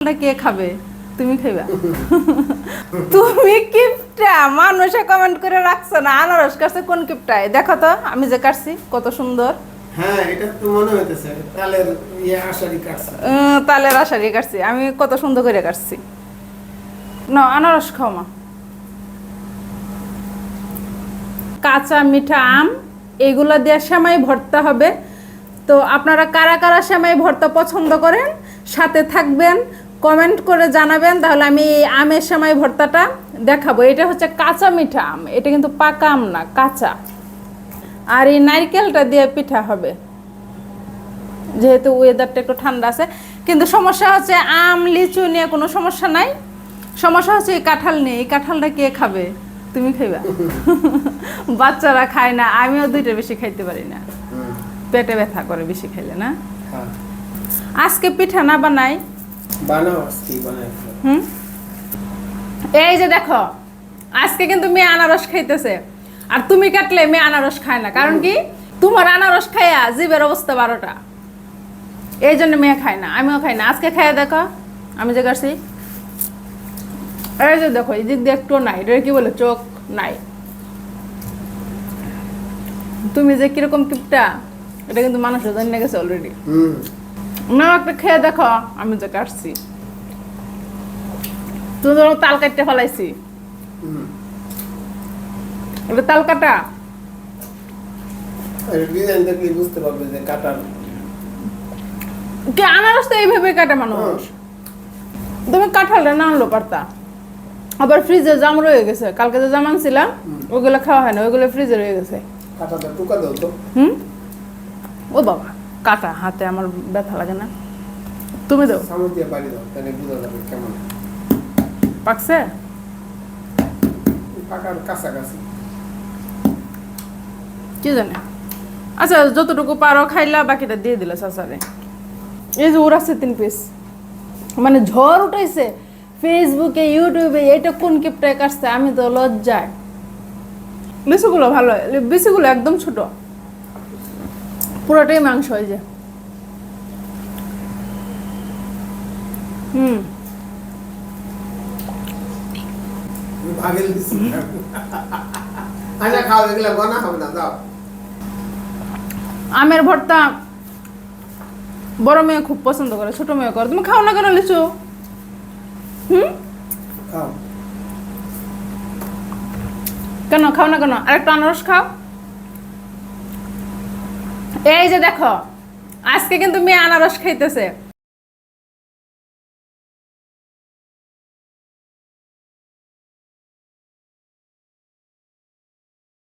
কে খাবে? তুমি খাইবা। তুমি কিপটা? মানুষে কমেন্ট করে রাখছো না। আনারস কাটছে কোন কিপটায়? দেখো তো আমি যে কাটছি কত সুন্দর। হ্যাঁ ইয়ে কাটছে। উম, তালের আশারি কাটছি। আমি কত সুন্দর করে কাটছি। না আনারস খাও মা। কাঁচা মিঠা আম এগুলো দিয়ে সেমাই ভর্তা হবে। তো আপনারা কারা কারা সেমাই ভর্তা পছন্দ করেন? সাথে থাকবেন কমেন্ট করে জানাবেন। তাহলে আমি এই আমের সময় ভর্তাটা দেখাবো। এটা হচ্ছে কাঁচা মিঠা আম। এটা কিন্তু পাকা আম না কাঁচা। আর এই নারকেলটা দিয়ে পিঠা হবে। যেহেতু ওয়েদারটা একটু ঠান্ডা আছে। কিন্তু সমস্যা হচ্ছে আম লিচু নিয়ে কোনো সমস্যা নাই। সমস্যা হচ্ছে এই কাঁঠাল নিয়ে। এই কাঁঠালটা কে খাবে? তুমি খাইবা? বাচ্চারা খায় না। আমিও দুইটা বেশি খাইতে পারি না। পেটে ব্যথা করে বেশি খাইলে না? হ্যাঁ। আজকে পিঠা না বানাই? বানাও আজকে বানাই হুম? এই যে দেখো আজকে কিন্তু মেয়ে আনারস খাইতেছে। আর তুমি কাটলে মেয়ে আনারস খায় না। কারণ কি? তোমার আনারস খাইয়া জীবের অবস্থা বারোটা। এই জন্য মেয়ে খায় না আমিও খাই না। আজকে খাইয়া দেখো আমি যে কাটছি। এই যে দেখো এই দিক দিয়ে একটু নাই। এটা কি বলে? চোখ নাই। তুমি যে কীরকম কিপটা এটা কিন্তু মানুষের জন্য গেছে অলরেডি হুম। না একটা খেয়ে দেখো আমি যে কাটছি। তুমি ধরো তাল কাটতে ফেলাইছি। তাল কাটা? ডিজাইন দেখলে বুঝতে পারবে যে কাটার। কে আনারস তো এইভাবে কাটে মানুষ। তুমি কাঁঠালটা না আনলো পারতা? আবার ফ্রিজে জাম রয়ে গেছে। কালকে যে জাম আনছিলাম ওগুলো খাওয়া হয় না ওইগুলো ফ্রিজে রয়ে গেছে। কাটাটা টুকা দাও তো। হুম? ও বাবা। কাটা হাতে আমার ব্যথা লাগে না। তুমি দাও। চামচ দিয়ে বাড়ি দাও তাহলে বোঝা যাবে কেমন। পাকছে? পাকার কাছাকাছি। কি জানে? আচ্ছা যতটুকু পারো খাইলা বাকিটা দিয়ে দিলা সাসারে এই যে ওর আছে তিন পিস মানে ঝড় উঠাইছে ফেসবুকে ইউটিউবে এটা কোন কিপটায় কাটছে আমি তো লজ্জায়। লিচুগুলো ভালো বিচিগুলো একদম ছোট। পুরোটাই মাংস হয়ে যায় হুম। আচ্ছা আমের ভর্তা বড় মেয়ে খুব পছন্দ করে ছোট মেয়ে করে। তুমি খাও না কেন লিচু? হুম? কেন খাও না কেন? আরেকটা আনারস খাও। এই যে দেখো আজকে কিন্তু মেয়ে আনারস খাইতেছে।